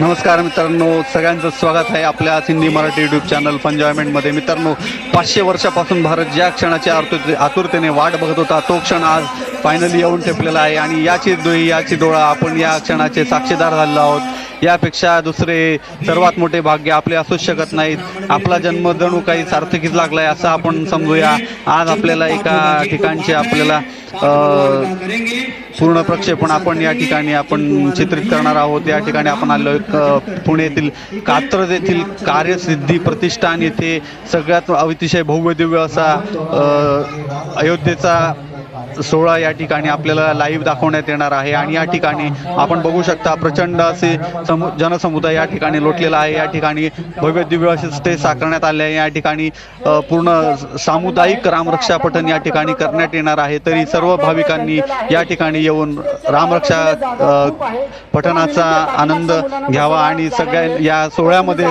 नमस्कार मित्रांनो सगळ्यांचं स्वागत आहे आपल्या हिंदी मराठी यूट्यूब चॅनल पंजॉयमेंटमध्ये मित्रांनो पाचशे वर्षापासून भारत ज्या क्षणाची आतुरते आतुरतेने वाट बघत होता तो क्षण आज फायनली येऊन ठेपलेला आहे. आणि याची दोही याची डोळा आपण या क्षणाचे साक्षीदार झालेलो आहोत. यापेक्षा दुसरे सर्वात मोठे भाग्य आपले असूच शकत नाहीत. आपला जन्म जणू काही सार्थकीच लागला आहे असं आपण समजूया. आज आपल्याला एका ठिकाणचे आपल्याला पूर्ण प्रक्षेपण आपण या ठिकाणी आपण चित्रित करणार आहोत. या ठिकाणी आपण आलो पुणे येथील कात्रज येथील कार्यसिद्धी प्रतिष्ठान येथे सगळ्यात अतिशय भव्य दिव्य असा अयोध्येचा सोहळा या ठिकाणी आपल्याला लाईव्ह दाखवण्यात येणार आहे आणि या ठिकाणी आपण बघू शकता प्रचंड असे समु जनसमुदाय या ठिकाणी लोटलेला आहे. या ठिकाणी भव्य दिव्य असे स्टेज साकारण्यात आले आहे. या ठिकाणी पूर्ण सामुदायिक रामरक्षा पठण या ठिकाणी करण्यात येणार आहे. तरी सर्व भाविकांनी या ठिकाणी येऊन रामरक्षा पठणाचा आनंद घ्यावा आणि सगळ्या या सोहळ्यामध्ये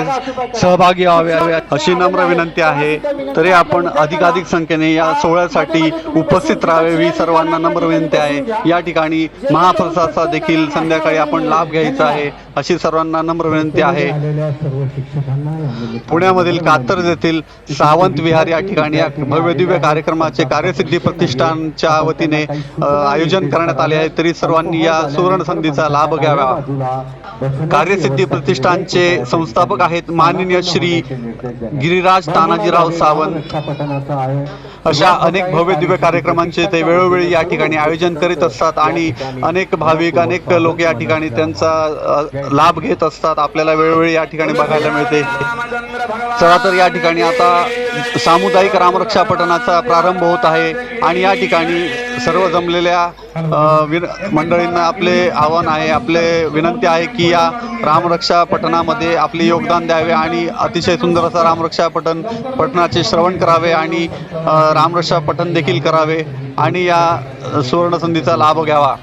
सहभागी व्हावे अशी नम्र विनंती आहे. तरी आपण अधिकाधिक संख्येने या सोहळ्यासाठी उपस्थित राहावे ही सर्वांना नम्र विनंती आहे. या ठिकाणी महाप्रसादचा देखील संध्याकाळी आपण लाभ घ्यायचा आहे अशी सर्वांना नम्र विनंती आहे. पुण्यामधील कातर येथील सावंत विहार या ठिकाणी या भव्य दिव्य कार्यक्रमाचे कार्यसिद्धी प्रतिष्ठानच्या वतीने आयोजन करण्यात आले आहे. तरी सर्वांनी या सुवर्ण संधीचा लाभ घ्यावा. कार्यसिद्धी प्रतिष्ठानचे संस्थापक आहेत माननीय श्री गिरिराज तानाजीराव सावंत. अशा अनेक भव्य दिव्य कार्यक्रमांचे ते वेळोवेळी या ठिकाणी आयोजन करीत असतात आणि अनेक भाविक अनेक लोक या ठिकाणी त्यांचा लाभ घेत असतात. आपल्याला वेळोवेळी या ठिकाणी बघायला मिळते. चला तर या ठिकाणी आता सामुदायिक रामरक्षा पठणाचा प्रारंभ होत आहे आणि या ठिकाणी सर्व जमलेल्या विन मंडळींना आपले आव्हान आहे आपले विनंती आहे की या रामरक्षा पठणामध्ये आपले योगदान द्यावे आणि अतिशय सुंदर असं रामरक्षा पठण पठणाचे श्रवण करावे आणि रामरक्षा पठण देखील करावे आणि या सुवर्णसंधीचा लाभ घ्यावा.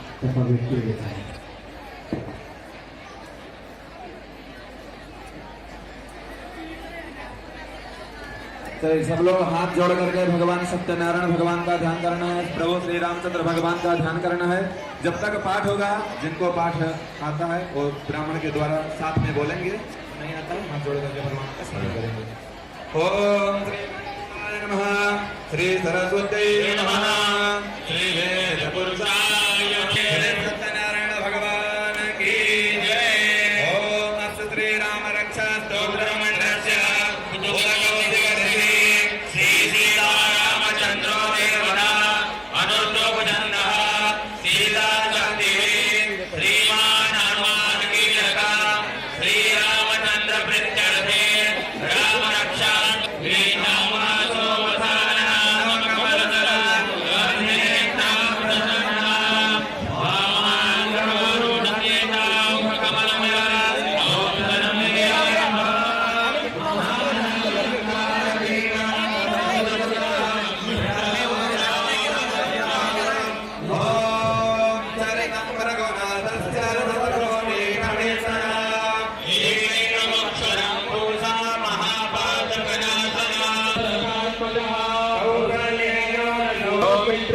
तो सब लोग हाथ जोड़ करके भगवान सत्यनारायण भगवान का ध्यान करना है, प्रभु श्री रामचंद्र भगवान का ध्यान करना है। जब तक पाठ होगा, जिनको पाठ आता है, वो ब्राह्मण के द्वारा साथ में बोलेंगे। नहीं आता, हाथ जोड़ करके भगवान का स्मरण करेंगे। ओम श्री श्री सरस्वती सत्यनारायण भगवान की जय। ओम श्री राम रक्षा स्तोत्र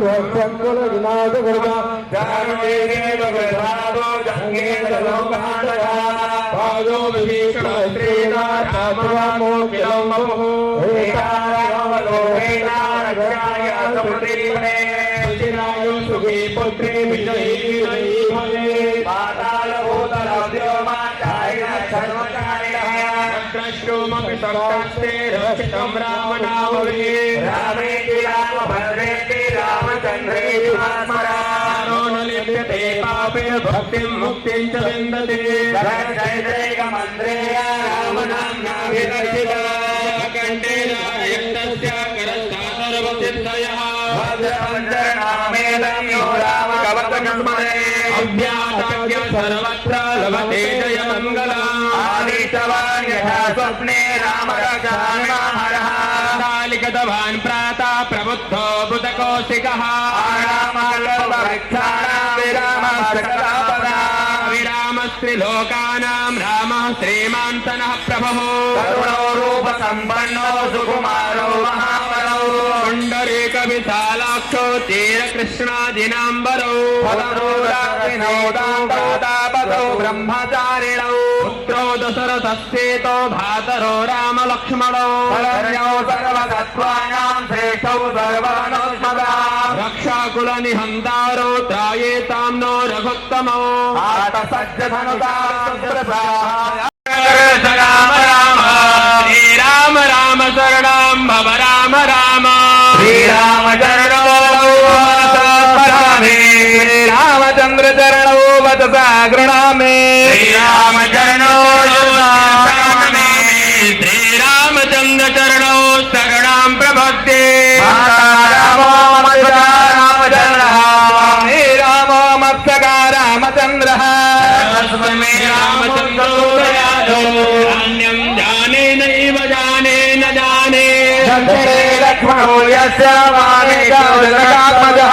రోషంగుల వినాశకుడు పుత్రి విజయీ పాతాళ भक्तिं मुक्तिं च विन्दते कंठेन यक्षस्य करस्था सर्वसिद्धयः अभ्यासज्ञ सर्वत्र लभते जय मङ्गलम् आदितवान् यथा स्वप्ने राम गतवान् प्रातः प्रबुद्धो बुधकोशिकः विरामस्त्रिलोकानां रामः श्रीमान्तनः प्रभुः रूपसम्पन्नो सुकुमारो महाबलौ पुण्डरीकविशालाक्षो तीरकृष्णादिनाम्बरौ पदौ ब्रह्मचारिणौ पुत्रो दशरथस्येतो भातरो रामलक्ष्मणौ शरण्यौ सर्वतत्त्वानां श्रेष्ठौ सर्वानुष्मदा रक्षाकुलनिहन्तारो त्रायेतां नो रघुत्तमौ आतसज्जधनुता राम राम श्रीराम राम शरणां भव राम राम गृणामे श्रीरामचरणौ श्रीरामचन्द्र चरणौ रामो रामचन्द्रो दयालो अन्यं जाने नैव जाने न जाने। लक्ष्मणो यस्य वामेकात्मजः